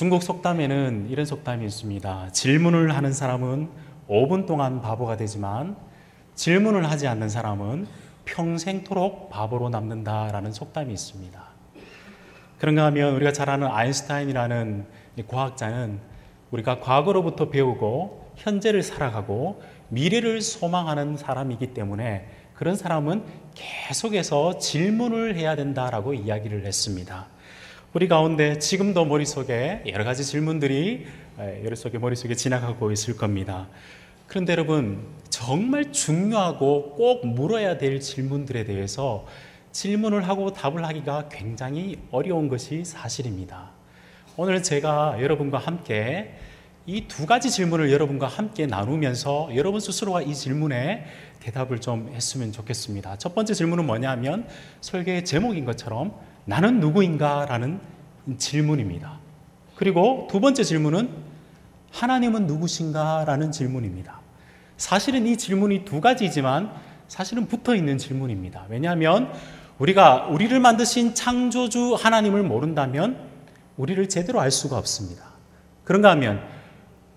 중국 속담에는 이런 속담이 있습니다. 질문을 하는 사람은 5분 동안 바보가 되지만 질문을 하지 않는 사람은 평생토록 바보로 남는다라는 속담이 있습니다. 그런가 하면 우리가 잘 아는 아인슈타인이라는 과학자는 우리가 과거로부터 배우고 현재를 살아가고 미래를 소망하는 사람이기 때문에 그런 사람은 계속해서 질문을 해야 된다라고 이야기를 했습니다. 우리 가운데 지금도 머릿속에 여러 가지 질문들이 머릿속에 머릿속에 지나가고 있을 겁니다. 그런데 여러분 정말 중요하고 꼭 물어야 될 질문들에 대해서 질문을 하고 답을 하기가 굉장히 어려운 것이 사실입니다. 오늘 제가 여러분과 함께 이 두 가지 질문을 여러분과 함께 나누면서 여러분 스스로가 이 질문에 대답을 좀 했으면 좋겠습니다. 첫 번째 질문은 뭐냐면 설계의 제목인 것처럼 나는 누구인가? 라는 질문입니다. 그리고 두 번째 질문은 하나님은 누구신가? 라는 질문입니다. 사실은 이 질문이 두 가지지만 사실은 붙어 있는 질문입니다. 왜냐하면 우리가 우리를 만드신 창조주 하나님을 모른다면 우리를 제대로 알 수가 없습니다. 그런가 하면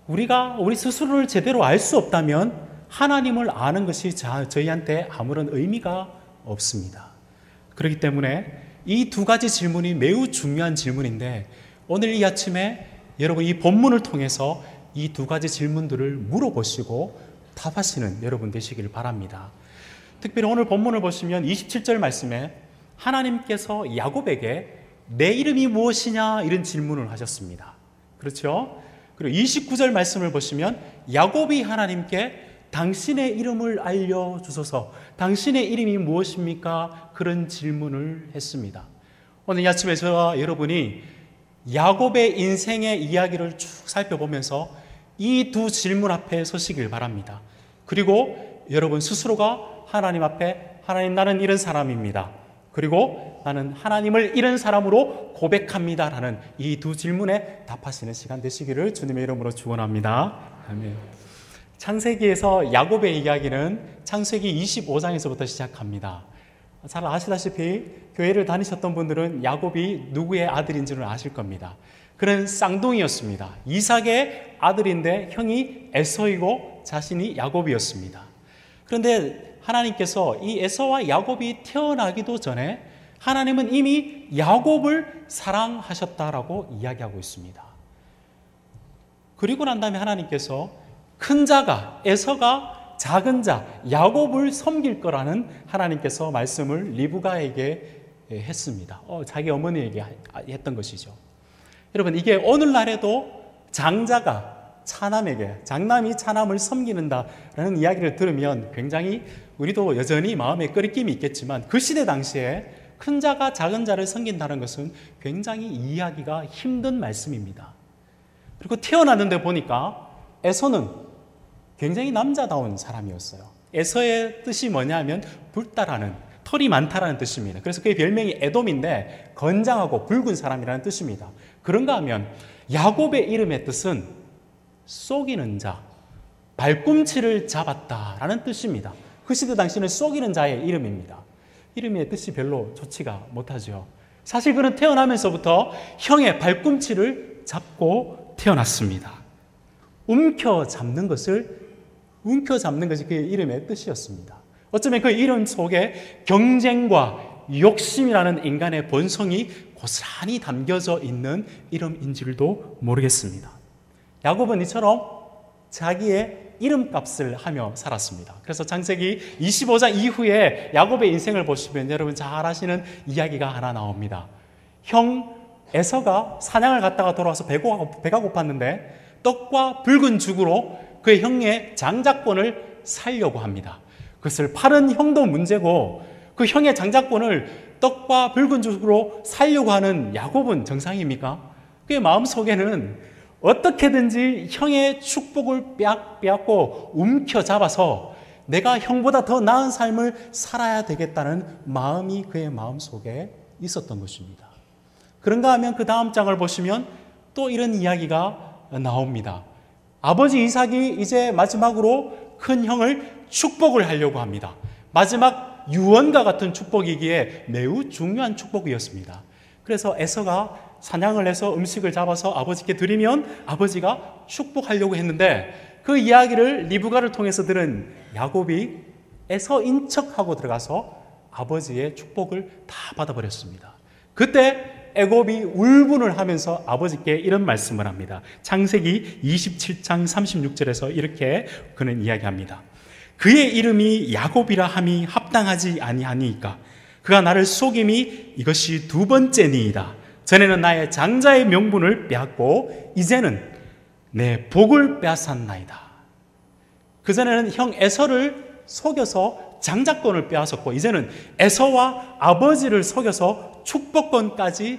우리가 우리 스스로를 제대로 알 수 없다면 하나님을 아는 것이 저희한테 아무런 의미가 없습니다. 그렇기 때문에 이 두 가지 질문이 매우 중요한 질문인데 오늘 이 아침에 여러분 이 본문을 통해서 이 두 가지 질문들을 물어보시고 답하시는 여러분 되시길 바랍니다. 특별히 오늘 본문을 보시면 27절 말씀에 하나님께서 야곱에게 내 이름이 무엇이냐 이런 질문을 하셨습니다. 그렇죠? 그리고 29절 말씀을 보시면 야곱이 하나님께 당신의 이름을 알려 주소서. 당신의 이름이 무엇입니까? 그런 질문을 했습니다. 오늘 이 아침에 저와 여러분이 야곱의 인생의 이야기를 쭉 살펴보면서 이 두 질문 앞에 서시길 바랍니다. 그리고 여러분 스스로가 하나님 앞에 하나님 나는 이런 사람입니다. 그리고 나는 하나님을 이런 사람으로 고백합니다 라는 이 두 질문에 답하시는 시간 되시기를 주님의 이름으로 축원합니다. 아멘. 창세기에서 야곱의 이야기는 창세기 25장에서부터 시작합니다. 잘 아시다시피 교회를 다니셨던 분들은 야곱이 누구의 아들인지를 아실 겁니다. 그는 쌍둥이였습니다. 이삭의 아들인데 형이 에서이고 자신이 야곱이었습니다. 그런데 하나님께서 이 에서와 야곱이 태어나기도 전에 하나님은 이미 야곱을 사랑하셨다라고 이야기하고 있습니다. 그리고 난 다음에 하나님께서 큰 자가 에서가 작은 자 야곱을 섬길 거라는 하나님께서 말씀을 리브가에게 했습니다. 어, 자기 어머니에게 했던 것이죠. 여러분 이게 오늘날에도 장자가 차남에게 장남이 차남을 섬기는다라는 이야기를 들으면 굉장히 우리도 여전히 마음에 끓임이 있겠지만 그 시대 당시에 큰 자가 작은 자를 섬긴다는 것은 굉장히 이해하기가 힘든 말씀입니다. 그리고 태어났는데 보니까 에서는 굉장히 남자다운 사람이었어요. 에서의 뜻이 뭐냐면 불다라는 털이 많다라는 뜻입니다. 그래서 그의 별명이 에돔인데 건장하고 붉은 사람이라는 뜻입니다. 그런가 하면 야곱의 이름의 뜻은 쏘기는 자, 발꿈치를 잡았다라는 뜻입니다. 그 시대 당시는 쏘기는 자의 이름입니다. 이름의 뜻이 별로 좋지가 못하죠. 사실 그는 태어나면서부터 형의 발꿈치를 잡고 태어났습니다. 움켜 잡는 것을 움켜 잡는 것이 그의 이름의 뜻이었습니다. 어쩌면 그 이름 속에 경쟁과 욕심이라는 인간의 본성이 고스란히 담겨져 있는 이름인지도 모르겠습니다. 야곱은 이처럼 자기의 이름값을 하며 살았습니다. 그래서 창세기 25장 이후에 야곱의 인생을 보시면 여러분 잘 아시는 이야기가 하나 나옵니다. 형 에서가 사냥을 갔다가 돌아와서 배가 고팠는데 떡과 붉은 죽으로 그의 형의 장자권을 살려고 합니다. 그것을 파는 형도 문제고 그 형의 장자권을 떡과 붉은 죽으로 살려고 하는 야곱은 정상입니까? 그의 마음 속에는 어떻게든지 형의 축복을 빼앗고 움켜잡아서 내가 형보다 더 나은 삶을 살아야 되겠다는 마음이 그의 마음 속에 있었던 것입니다. 그런가 하면 그 다음 장을 보시면 또 이런 이야기가 나옵니다. 아버지 이삭이 이제 마지막으로 큰 형을 축복을 하려고 합니다. 마지막 유언과 같은 축복이기에 매우 중요한 축복이었습니다. 그래서 에서가 사냥을 해서 음식을 잡아서 아버지께 드리면 아버지가 축복하려고 했는데 그 이야기를 리브가를 통해서 들은 야곱이 에서 인 척하고 들어가서 아버지의 축복을 다 받아버렸습니다. 그때 애곱이 울분을 하면서 아버지께 이런 말씀을 합니다. 창세기 27장 36절에서 이렇게 그는 이야기합니다. 그의 이름이 야곱이라 함이 합당하지 아니하니까 그가 나를 속임이 이것이 두 번째니이다. 전에는 나의 장자의 명분을 빼앗고 이제는 내 복을 빼앗았나이다. 그전에는 형 에서를 속여서 장자권을 빼앗았고 이제는 에서와 아버지를 속여서 축복권까지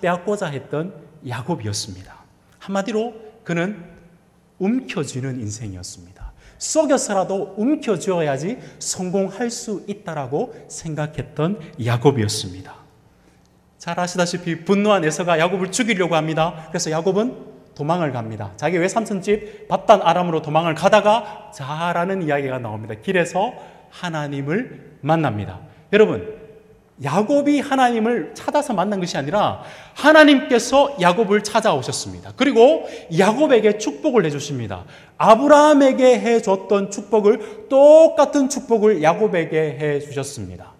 빼앗고자 했던 야곱이었습니다. 한마디로 그는 움켜쥐는 인생이었습니다. 속여서라도 움켜쥐어야지 성공할 수 있다라고 생각했던 야곱이었습니다. 잘 아시다시피 분노한 에서가 야곱을 죽이려고 합니다. 그래서 야곱은 도망을 갑니다. 자기 외삼촌 집 바단 아람으로 도망을 가다가 자라는 이야기가 나옵니다. 길에서 하나님을 만납니다. 여러분, 야곱이 하나님을 찾아서 만난 것이 아니라 하나님께서 야곱을 찾아오셨습니다. 그리고 야곱에게 축복을 해주십니다. 아브라함에게 해줬던 축복을 똑같은 축복을 야곱에게 해주셨습니다.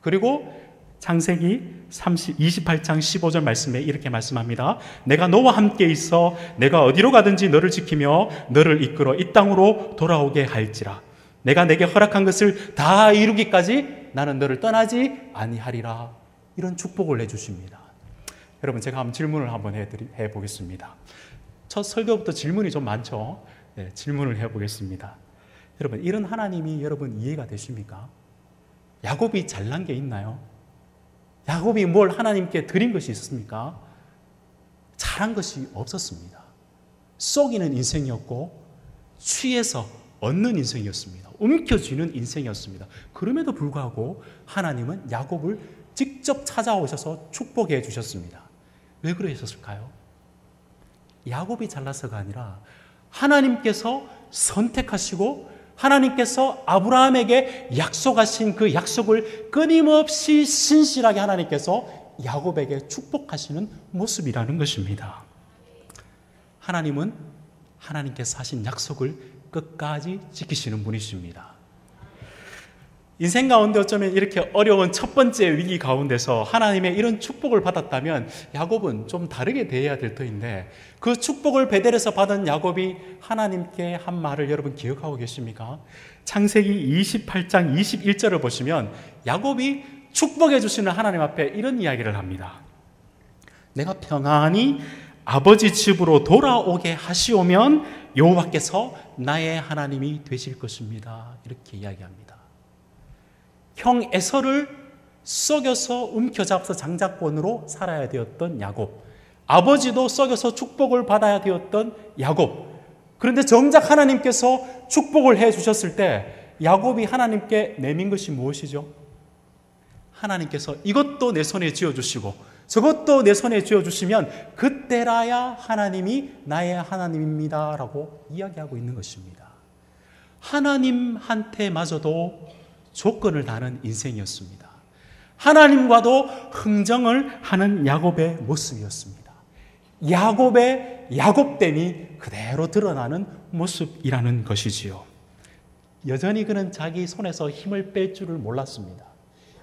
그리고 창세기 30, 28장 15절 말씀에 이렇게 말씀합니다. 내가 너와 함께 있어 내가 어디로 가든지 너를 지키며 너를 이끌어 이 땅으로 돌아오게 할지라. 내가 내게 허락한 것을 다 이루기까지 나는 너를 떠나지 아니하리라. 이런 축복을 해주십니다. 여러분, 제가 한번 질문을 한번 해드리, 해보겠습니다. 첫 설교부터 질문이 좀 많죠? 네, 질문을 해보겠습니다. 여러분, 이런 하나님이 여러분 이해가 되십니까? 야곱이 잘난 게 있나요? 야곱이 뭘 하나님께 드린 것이 있습니까? 잘한 것이 없었습니다. 쏘기는 인생이었고, 취해서 얻는 인생이었습니다. 움켜쥐는 인생이었습니다. 그럼에도 불구하고 하나님은 야곱을 직접 찾아오셔서 축복해 주셨습니다. 왜 그러셨을까요? 야곱이 잘나서가 아니라 하나님께서 선택하시고 하나님께서 아브라함에게 약속하신 그 약속을 끊임없이 신실하게 하나님께서 야곱에게 축복하시는 모습이라는 것입니다. 하나님은 하나님께서 하신 약속을 끝까지 지키시는 분이십니다. 인생 가운데 어쩌면 이렇게 어려운 첫 번째 위기 가운데서 하나님의 이런 축복을 받았다면 야곱은 좀 다르게 대해야 될 터인데 그 축복을 베델에서 받은 야곱이 하나님께 한 말을 여러분 기억하고 계십니까? 창세기 28장 21절을 보시면 야곱이 축복해 주시는 하나님 앞에 이런 이야기를 합니다. 내가 평안히 아버지 집으로 돌아오게 하시오면 여호와께서 나의 하나님이 되실 것입니다. 이렇게 이야기합니다. 형 에서를 썩여서 움켜잡아서 장자권으로 살아야 되었던 야곱. 아버지도 썩여서 축복을 받아야 되었던 야곱. 그런데 정작 하나님께서 축복을 해 주셨을 때 야곱이 하나님께 내민 것이 무엇이죠? 하나님께서 이것도 내 손에 쥐어 주시고 저것도 내 손에 쥐어 주시면 그때라야 하나님이 나의 하나님입니다 라고 이야기하고 있는 것입니다. 하나님한테마저도 조건을 다는 인생이었습니다. 하나님과도 흥정을 하는 야곱의 모습이었습니다. 야곱의 야곱됨이 그대로 드러나는 모습이라는 것이지요. 여전히 그는 자기 손에서 힘을 뺄 줄을 몰랐습니다.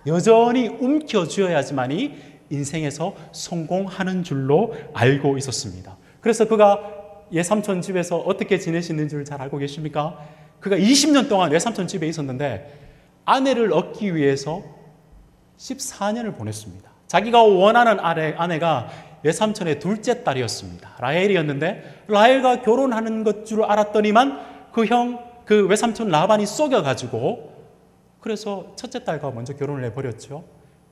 여전히 움켜쥐어야지만이 인생에서 성공하는 줄로 알고 있었습니다. 그래서 그가 예삼촌 집에서 어떻게 지내시는 줄 잘 알고 계십니까? 그가 20년 동안 외삼촌 집에 있었는데 아내를 얻기 위해서 14년을 보냈습니다. 자기가 원하는 아내, 아내가 외삼촌의 둘째 딸이었습니다. 라헬이었는데 라헬과 결혼하는 것 줄 알았더니만 그 형, 그 외삼촌 라반이 속여가지고 그래서 첫째 딸과 먼저 결혼을 해버렸죠.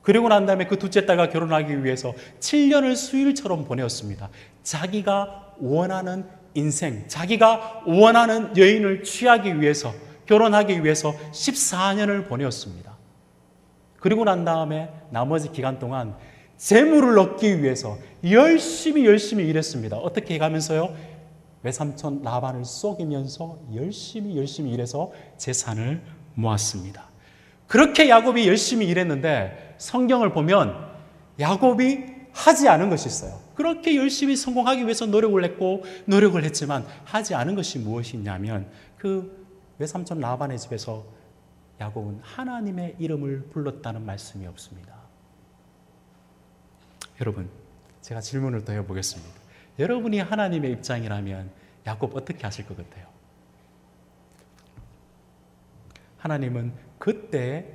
그리고 난 다음에 그 둘째 딸과 결혼하기 위해서 7년을 수일처럼 보내었습니다. 자기가 원하는 인생, 자기가 원하는 여인을 취하기 위해서 결혼하기 위해서 14년을 보내었습니다. 그리고 난 다음에 나머지 기간 동안 재물을 얻기 위해서 열심히 열심히 일했습니다. 어떻게 가면서요? 외삼촌 라반을 속이면서 열심히 열심히 일해서 재산을 모았습니다. 그렇게 야곱이 열심히 일했는데 성경을 보면 야곱이 하지 않은 것이 있어요. 그렇게 열심히 성공하기 위해서 노력을 했고 노력을 했지만 하지 않은 것이 무엇이냐면 그 외삼촌 라반의 집에서 야곱은 하나님의 이름을 불렀다는 말씀이 없습니다. 여러분, 제가 질문을 더 해보겠습니다. 여러분이 하나님의 입장이라면 야곱 어떻게 하실 것 같아요? 하나님은 그때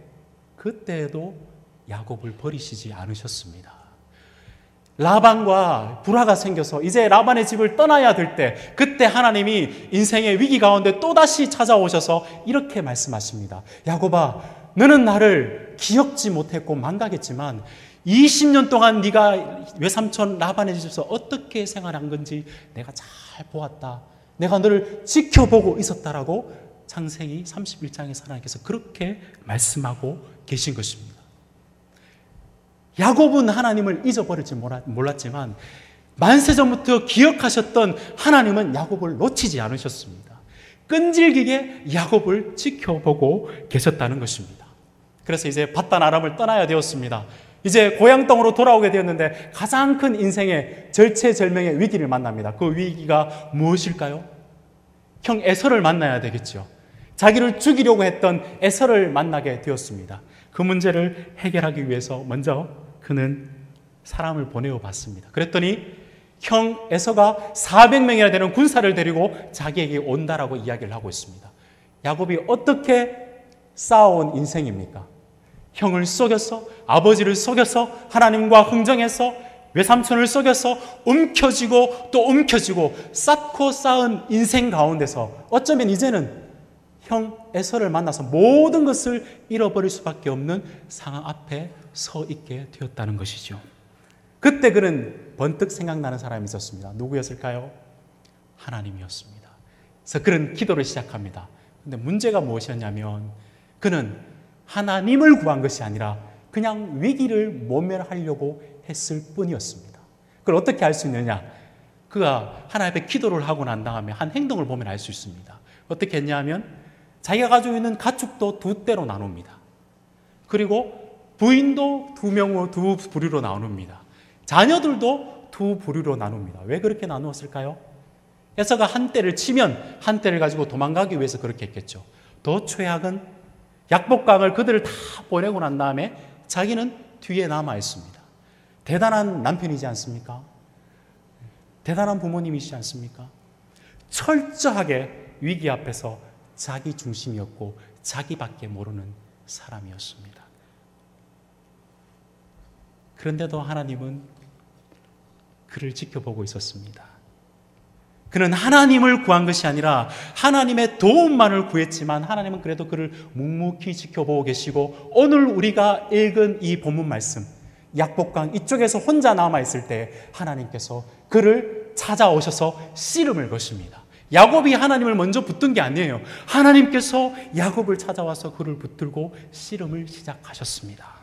그때도 야곱을 버리시지 않으셨습니다. 라반과 불화가 생겨서 이제 라반의 집을 떠나야 될 때 그때 하나님이 인생의 위기 가운데 또다시 찾아오셔서 이렇게 말씀하십니다. 야곱아 너는 나를 기억지 못했고 망각했지만 20년 동안 네가 외삼촌 라반의 집에서 어떻게 생활한 건지 내가 잘 보았다. 내가 너를 지켜보고 있었다라고 창세기 31장에 하나님께서 그렇게 말씀하고 계신 것입니다. 야곱은 하나님을 잊어버릴지 몰랐지만 만세 전부터 기억하셨던 하나님은 야곱을 놓치지 않으셨습니다. 끈질기게 야곱을 지켜보고 계셨다는 것입니다. 그래서 이제 바단 아람을 떠나야 되었습니다. 이제 고향 땅으로 돌아오게 되었는데 가장 큰 인생의 절체절명의 위기를 만납니다. 그 위기가 무엇일까요? 형 에서를 만나야 되겠죠. 자기를 죽이려고 했던 에서를 만나게 되었습니다. 그 문제를 해결하기 위해서 먼저 그는 사람을 보내어 봤습니다. 그랬더니 형 에서가 400명이나 되는 군사를 데리고 자기에게 온다라고 이야기를 하고 있습니다. 야곱이 어떻게 쌓아온 인생입니까? 형을 속였어, 아버지를 속였어, 하나님과 흥정해서 외삼촌을 속여서 움켜쥐고 또 움켜쥐고 쌓고 쌓은 인생 가운데서 어쩌면 이제는 형 에서를 만나서 모든 것을 잃어버릴 수밖에 없는 상황 앞에 서 있게 되었다는 것이죠. 그때 그는 번뜩 생각나는 사람이 있었습니다. 누구였을까요? 하나님이었습니다. 그래서 그는 기도를 시작합니다. 근데 문제가 무엇이었냐면 그는 하나님을 구한 것이 아니라 그냥 위기를 모면하려고 했을 뿐이었습니다. 그걸 어떻게 알 수 있느냐? 그가 하나님 앞에 기도를 하고 난 다음에 한 행동을 보면 알 수 있습니다. 어떻게 했냐면 자기가 가지고 있는 가축도 두 대로 나눕니다. 그리고 부인도 두 명으로 두 부류로 나눕니다. 자녀들도 두 부류로 나눕니다. 왜 그렇게 나누었을까요? 에서가 한 대를 치면 한 대를 가지고 도망가기 위해서 그렇게 했겠죠. 더 최악은 약복강을 그들을 다 보내고 난 다음에 자기는 뒤에 남아 있습니다. 대단한 남편이지 않습니까? 대단한 부모님이시지 않습니까? 철저하게 위기 앞에서 자기 중심이었고 자기밖에 모르는 사람이었습니다. 그런데도 하나님은 그를 지켜보고 있었습니다. 그는 하나님을 구한 것이 아니라 하나님의 도움만을 구했지만 하나님은 그래도 그를 묵묵히 지켜보고 계시고 오늘 우리가 읽은 이 본문 말씀 약복강 이쪽에서 혼자 남아 있을 때 하나님께서 그를 찾아오셔서 씨름을 것입니다. 야곱이 하나님을 먼저 붙든 게 아니에요. 하나님께서 야곱을 찾아와서 그를 붙들고 씨름을 시작하셨습니다.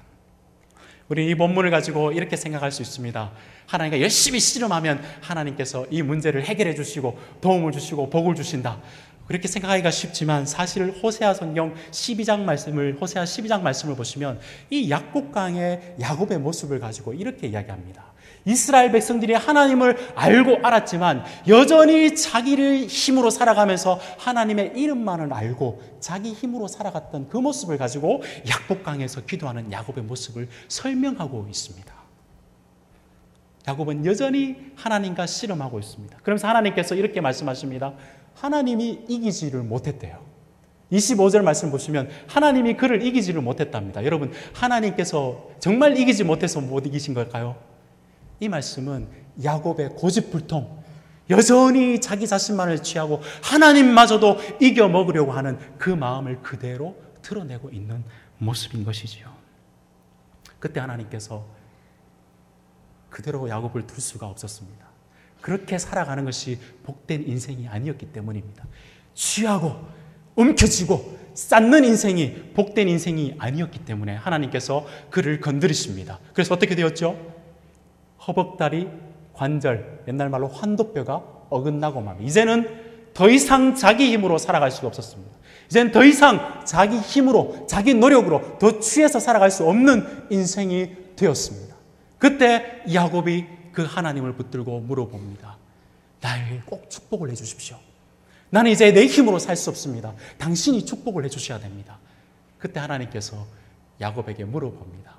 우리 이 본문을 가지고 이렇게 생각할 수 있습니다. 하나님과 열심히 씨름하면 하나님께서 이 문제를 해결해 주시고 도움을 주시고 복을 주신다. 그렇게 생각하기가 쉽지만 사실 호세아 성경 12장 말씀을 호세아 12장 말씀을 보시면 이 약복강의 야곱의 모습을 가지고 이렇게 이야기합니다. 이스라엘 백성들이 하나님을 알고 알았지만 여전히 자기를 힘으로 살아가면서 하나님의 이름만을 알고 자기 힘으로 살아갔던 그 모습을 가지고 약복강에서 기도하는 야곱의 모습을 설명하고 있습니다. 야곱은 여전히 하나님과 씨름하고 있습니다. 그러면서 하나님께서 이렇게 말씀하십니다. 하나님이 이기지를 못했대요. 25절 말씀 보시면 하나님이 그를 이기지를 못했답니다. 여러분, 하나님께서 정말 이기지 못해서 못 이기신 걸까요? 이 말씀은 야곱의 고집불통, 여전히 자기 자신만을 취하고 하나님마저도 이겨 먹으려고 하는 그 마음을 그대로 드러내고 있는 모습인 것이지요. 그때 하나님께서 그대로 야곱을 둘 수가 없었습니다. 그렇게 살아가는 것이 복된 인생이 아니었기 때문입니다. 취하고 움켜쥐고 쌓는 인생이 복된 인생이 아니었기 때문에 하나님께서 그를 건드리십니다. 그래서 어떻게 되었죠? 허벅다리, 관절, 옛날 말로 환도뼈가 어긋나고 말 이제는 더 이상 자기 힘으로 살아갈 수가 없었습니다. 이제는 더 이상 자기 힘으로, 자기 노력으로 더 취해서 살아갈 수 없는 인생이 되었습니다. 그때 야곱이 그 하나님을 붙들고 물어봅니다. 나에게 꼭 축복을 해주십시오. 나는 이제 내 힘으로 살 수 없습니다. 당신이 축복을 해주셔야 됩니다. 그때 하나님께서 야곱에게 물어봅니다.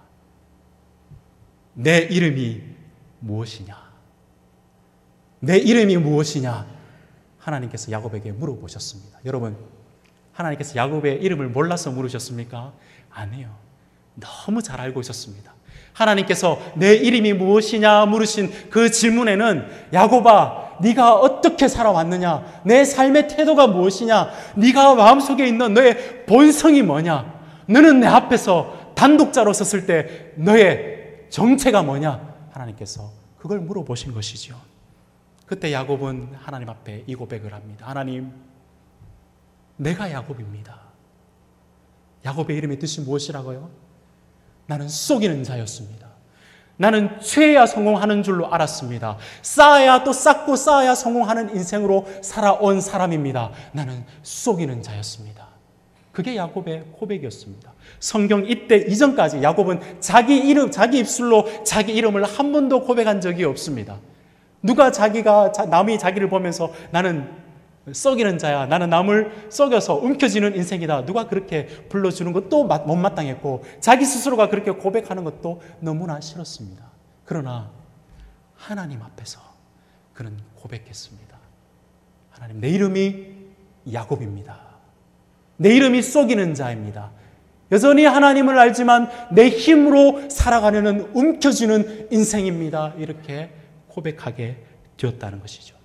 내 이름이 무엇이냐? 내 이름이 무엇이냐? 하나님께서 야곱에게 물어보셨습니다. 여러분, 하나님께서 야곱의 이름을 몰라서 물으셨습니까? 아니요. 너무 잘 알고 있었습니다. 하나님께서 내 이름이 무엇이냐 물으신 그 질문에는 야곱아 네가 어떻게 살아왔느냐 내 삶의 태도가 무엇이냐 네가 마음속에 있는 너의 본성이 뭐냐 너는 내 앞에서 단독자로 섰을 때 너의 정체가 뭐냐 하나님께서 그걸 물어보신 것이죠. 그때 야곱은 하나님 앞에 이 고백을 합니다. 하나님 내가 야곱입니다. 야곱의 이름의 뜻이 무엇이라고요? 나는 속이는 자였습니다. 나는 죄야 성공하는 줄로 알았습니다. 쌓아야 또 쌓고 쌓아야 성공하는 인생으로 살아온 사람입니다. 나는 속이는 자였습니다. 그게 야곱의 고백이었습니다. 성경 이때 이전까지 야곱은 자기 이름, 자기 입술로 자기 이름을 한 번도 고백한 적이 없습니다. 누가 자기가, 남이 자기를 보면서 나는 썩이는 자야. 나는 남을 썩여서 움켜쥐는 인생이다. 누가 그렇게 불러주는 것도 못마땅했고 자기 스스로가 그렇게 고백하는 것도 너무나 싫었습니다. 그러나 하나님 앞에서 그는 고백했습니다. 하나님 내 이름이 야곱입니다. 내 이름이 썩이는 자입니다. 여전히 하나님을 알지만 내 힘으로 살아가려는 움켜쥐는 인생입니다. 이렇게 고백하게 되었다는 것이죠.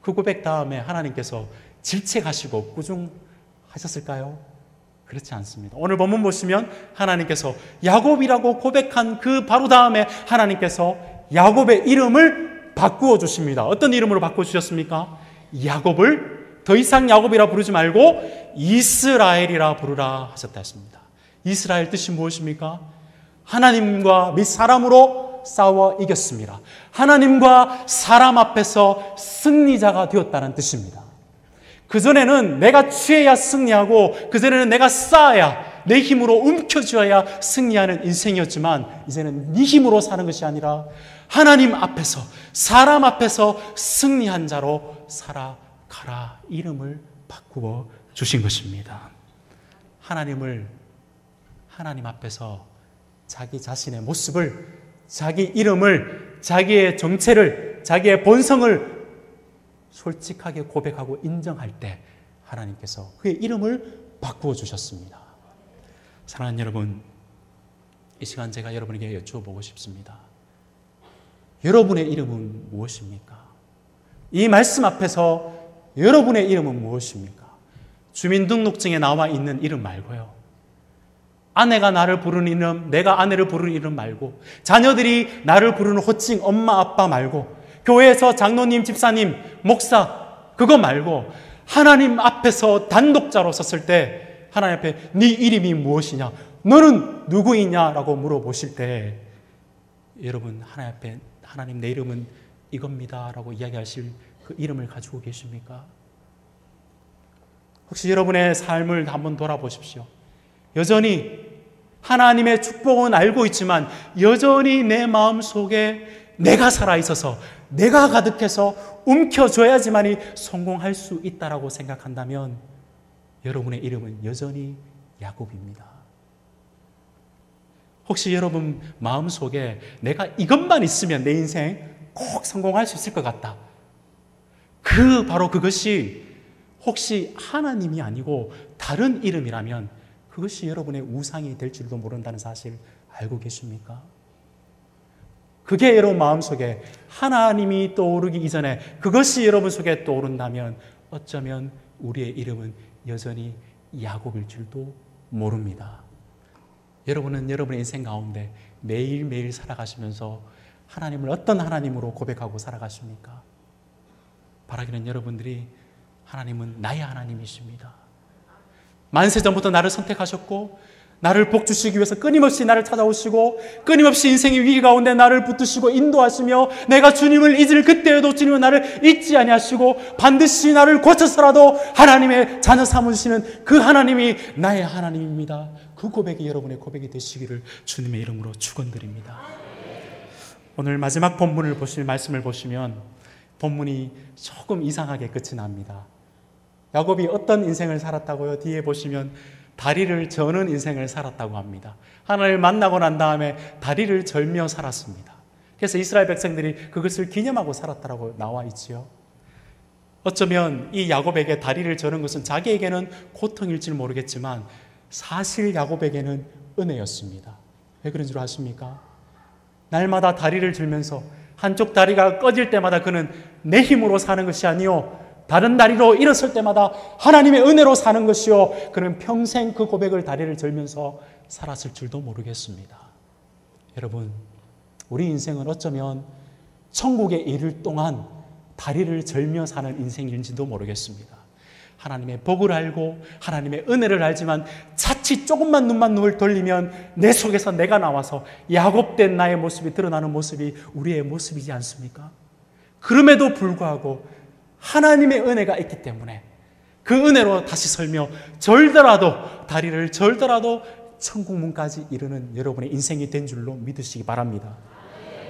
그 고백 다음에 하나님께서 질책하시고 꾸중하셨을까요? 그렇지 않습니다. 오늘 본문 보시면 하나님께서 야곱이라고 고백한 그 바로 다음에 하나님께서 야곱의 이름을 바꾸어 주십니다. 어떤 이름으로 바꿔 주셨습니까? 야곱을 더 이상 야곱이라 부르지 말고 이스라엘이라 부르라 하셨다 했습니다. 이스라엘 뜻이 무엇입니까? 하나님과 및 사람으로 싸워 이겼습니다. 하나님과 사람 앞에서 승리자가 되었다는 뜻입니다. 그전에는 내가 취해야 승리하고, 그전에는 내가 쌓아야, 내 힘으로 움켜쥐어야 승리하는 인생이었지만, 이제는 네 힘으로 사는 것이 아니라, 하나님 앞에서, 사람 앞에서 승리한 자로 살아 가라. 이름을 바꾸어 주신 것입니다. 하나님을, 하나님 앞에서 자기 자신의 모습을 자기 이름을, 자기의 정체를, 자기의 본성을 솔직하게 고백하고 인정할 때 하나님께서 그의 이름을 바꾸어 주셨습니다. 사랑하는 여러분, 이 시간 제가 여러분에게 여쭤보고 싶습니다. 여러분의 이름은 무엇입니까? 이 말씀 앞에서 여러분의 이름은 무엇입니까? 주민등록증에 나와 있는 이름 말고요. 아내가 나를 부르는 이름, 내가 아내를 부르는 이름 말고, 자녀들이 나를 부르는 호칭, 엄마, 아빠 말고, 교회에서 장로님, 집사님, 목사, 그거 말고, 하나님 앞에서 단독자로 섰을 때, 하나님 앞에 네 이름이 무엇이냐? 너는 누구이냐라고 물어보실 때, 여러분, 하나님 앞에 하나님 내 이름은 이겁니다라고 이야기하실 그 이름을 가지고 계십니까? 혹시 여러분의 삶을 한번 돌아보십시오. 여전히 하나님의 축복은 알고 있지만 여전히 내 마음 속에 내가 살아 있어서 내가 가득해서 움켜줘야지만이 성공할 수 있다라고 생각한다면 여러분의 이름은 여전히 야곱입니다. 혹시 여러분 마음 속에 내가 이것만 있으면 내 인생 꼭 성공할 수 있을 것 같다. 그 바로 그것이 혹시 하나님이 아니고 다른 이름이라면 그것이 여러분의 우상이 될 줄도 모른다는 사실 알고 계십니까? 그게 여러분 마음속에 하나님이 떠오르기 이전에 그것이 여러분 속에 떠오른다면 어쩌면 우리의 이름은 여전히 야곱일 줄도 모릅니다. 여러분은 여러분의 인생 가운데 매일매일 살아가시면서 하나님을 어떤 하나님으로 고백하고 살아가십니까? 바라기는 여러분들이 하나님은 나의 하나님이십니다. 만세 전부터 나를 선택하셨고 나를 복 주시기 위해서 끊임없이 나를 찾아오시고 끊임없이 인생의 위기 가운데 나를 붙드시고 인도하시며 내가 주님을 잊을 그때에도 주님은 나를 잊지 아니하시고 반드시 나를 고쳐서라도 하나님의 자녀 삼으시는 그 하나님이 나의 하나님입니다. 그 고백이 여러분의 고백이 되시기를 주님의 이름으로 축원드립니다. 오늘 마지막 본문을 보실 말씀을 보시면 본문이 조금 이상하게 끝이 납니다. 야곱이 어떤 인생을 살았다고요? 뒤에 보시면 다리를 저는 인생을 살았다고 합니다. 하나님을 만나고 난 다음에 다리를 절며 살았습니다. 그래서 이스라엘 백성들이 그것을 기념하고 살았다고 나와 있지요. 어쩌면 이 야곱에게 다리를 저는 것은 자기에게는 고통일지 모르겠지만 사실 야곱에게는 은혜였습니다. 왜 그런 줄 아십니까? 날마다 다리를 들면서 한쪽 다리가 꺼질 때마다 그는 내 힘으로 사는 것이 아니요 다른 다리로 일어설 때마다 하나님의 은혜로 사는 것이요 그는 평생 그 고백을 다리를 들면서 살았을 줄도 모르겠습니다. 여러분 우리 인생은 어쩌면 천국에 이를 동안 다리를 절며 사는 인생인지도 모르겠습니다. 하나님의 복을 알고 하나님의 은혜를 알지만 자칫 조금만 눈만 눈을 돌리면 내 속에서 내가 나와서 야곱된 나의 모습이 드러나는 모습이 우리의 모습이지 않습니까? 그럼에도 불구하고 하나님의 은혜가 있기 때문에 그 은혜로 다시 설며 절더라도 다리를 절더라도 천국문까지 이르는 여러분의 인생이 된 줄로 믿으시기 바랍니다.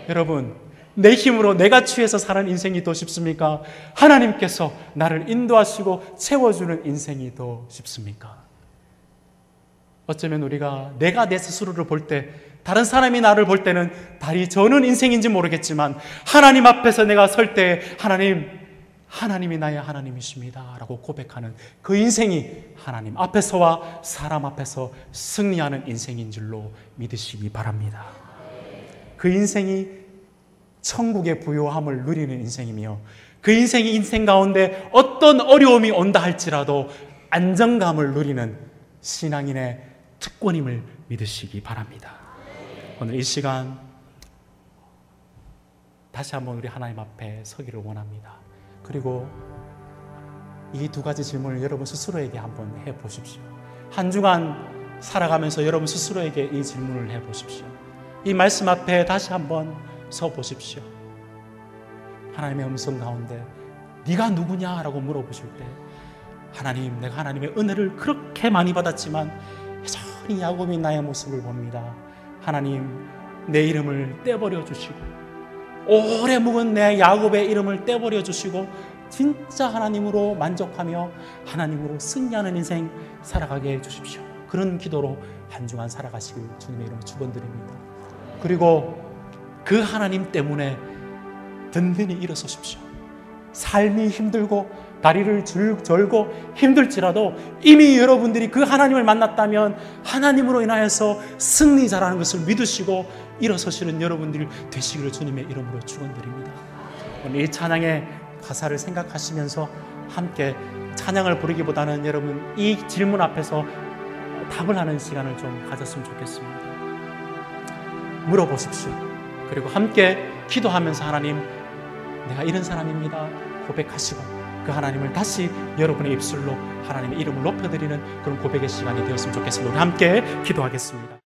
여러분 내 힘으로 내가 취해서 사는 인생이 더 쉽습니까? 하나님께서 나를 인도하시고 채워주는 인생이 더 쉽습니까? 어쩌면 우리가 내가 내 스스로를 볼 때, 다른 사람이 나를 볼 때는 다리 저는 인생인지 모르겠지만, 하나님 앞에서 내가 설 때, 하나님, 하나님이 나의 하나님이십니다. 라고 고백하는 그 인생이 하나님 앞에서와 사람 앞에서 승리하는 인생인 줄로 믿으시기 바랍니다. 그 인생이 천국의 부요함을 누리는 인생이며 그 인생이 인생 가운데 어떤 어려움이 온다 할지라도 안정감을 누리는 신앙인의 특권임을 믿으시기 바랍니다. 오늘 이 시간 다시 한번 우리 하나님 앞에 서기를 원합니다. 그리고 이 두 가지 질문을 여러분 스스로에게 한번 해 보십시오. 한 주간 살아가면서 여러분 스스로에게 이 질문을 해 보십시오. 이 말씀 앞에 다시 한번 서 보십시오. 하나님의 음성 가운데 네가 누구냐라고 물어보실 때 하나님 내가 하나님의 은혜를 그렇게 많이 받았지만 여전히 야곱이 나의 모습을 봅니다. 하나님 내 이름을 떼버려 주시고 오래 묵은 내 야곱의 이름을 떼버려 주시고 진짜 하나님으로 만족하며 하나님으로 승리하는 인생 살아가게 해 주십시오. 그런 기도로 한 주간 살아가시길 주님의 이름으로 축원드립니다. 그리고 그 하나님 때문에 든든히 일어서십시오. 삶이 힘들고 다리를 절고 힘들지라도 이미 여러분들이 그 하나님을 만났다면 하나님으로 인하여서 승리자라는 것을 믿으시고 일어서시는 여러분들이 되시기를 주님의 이름으로 축원드립니다. 오늘 이 찬양의 가사를 생각하시면서 함께 찬양을 부르기보다는 여러분 이 질문 앞에서 답을 하는 시간을 좀 가졌으면 좋겠습니다. 물어보십시오. 그리고 함께 기도하면서 하나님, 내가 이런 사람입니다. 고백하시고 그 하나님을 다시 여러분의 입술로 하나님의 이름을 높여드리는 그런 고백의 시간이 되었으면 좋겠습니다. 우리 함께 기도하겠습니다.